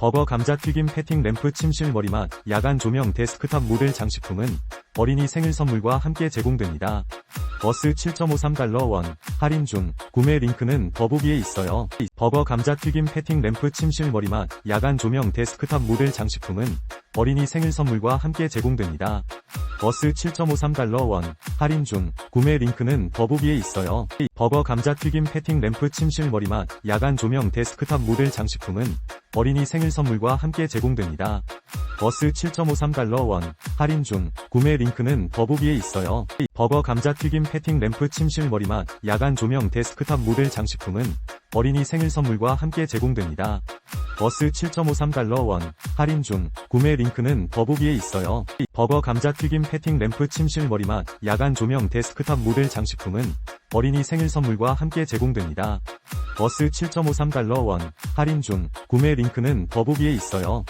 버거 감자튀김 패팅 램프 침실 머리맛 야간 조명 데스크탑 모델 장식품은 어린이 생일 선물과 함께 제공됩니다. 버스 7.53달러 원 할인 중 구매 링크는 더보기에 있어요. 버거 감자튀김 패팅 램프 침실 머리맛 야간 조명 데스크탑 모델 장식품은 어린이 생일 선물과 함께 제공됩니다. 버스 7.53달러 원 할인 중 구매 링크는 더보기에 있어요. 버거 감자튀김 패팅 램프 침실 머리맛 야간 조명 데스크탑 모델 장식품은 어린이 생일 선물과 함께 제공됩니다. 버스 7.53달러 원 할인 중 구매 링크는 더보기에 있어요. 버거 감자튀김 패팅 램프 침실 머리맛 야간 조명 데스크탑 모델 장식품은 어린이 생일 선물과 함께 제공됩니다. 버스 7.53달러 원 할인 중 구매 링크는 더보기에 있어요. 버거 감자튀김 패팅 램프 침실 머리맛 야간 조명 데스크탑 모델 장식품은 어린이 생일 선물과 함께 제공됩니다. 버스 7.53달러 원 할인 중 구매 링크는 더보기에 있어요.